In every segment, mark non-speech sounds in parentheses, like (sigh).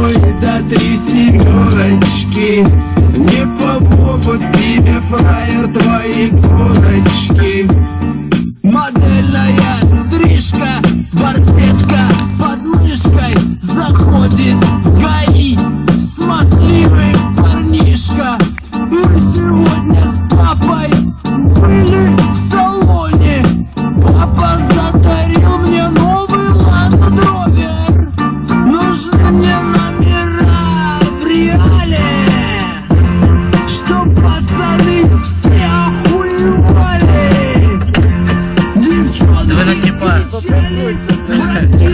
Ну да три семерочки Не помогут тебе, фраер, твои корочки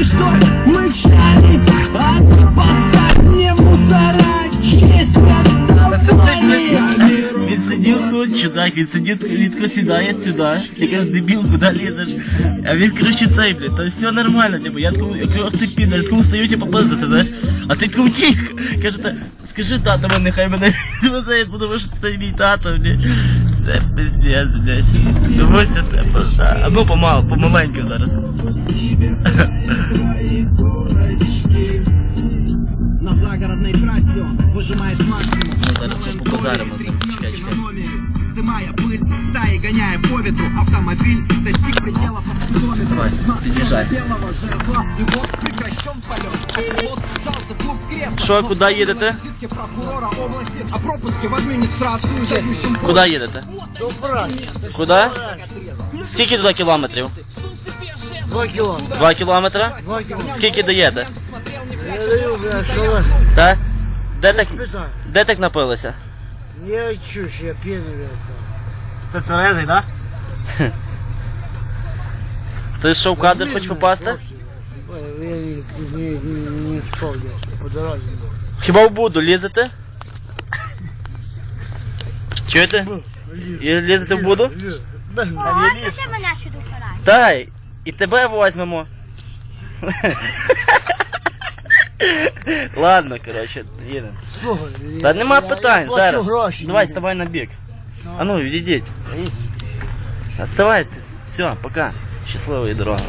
Что мычали А ты поставь мне мусора Честь отдавали Він сидів тут, чудак, сидів, він тако сідає сюди. Я кажу, дебіл, куди лізеш? А він коротше цей, блядь, там все нормально, типу, я такому, я кажу, ах ти підер, такому стою, типу, пиздити, знаєш? А ти такому тік. Каже, та, скажи тато, мене, нехай мене везе, тому що це мій тато, блядь. Це пиздец, блядь. Дивися, це пожа. А ну помалу, помаленьку зараз. На загородной трассе он выжимает максимум. Ну, зараз по базаримо з ним. Чекай, чекай. Вздымая пыль, стаи гоняя по ветру, автомобиль достиг пределов автокилометра. Давай, подъезжай. Белого жерла, и вот прекращен полет. Пилот вжался в клуб кресла. Що, Но куди їдете? на визитке прокурора области о пропуске в администрацию зовущем Куди їдете? Куди? Скільки туди кілометрів? Два километра. Два кілометра? Два километра. Скільки даєте? Я даю, бля, что Так? Де так, де так напилися? Я чушь, я пьяный, бля. Це тверезий, так? (laughs) Ти що в кадр хочеш попасти? Я не, не, не, не спал, я по дороге был. Хіба в буду лізете? Чуєте? І лізете в буду? Да, Можна ти мене сюди впирати? Дай! І тебе возьмемо. Ладно, коротше, їдемо. Слухай, Та нема я- питань, я плачу зараз. гроші. Давай, ставай на бік. А ну, відійдіть. Оставайте. Все, пока. Щасливої дороги.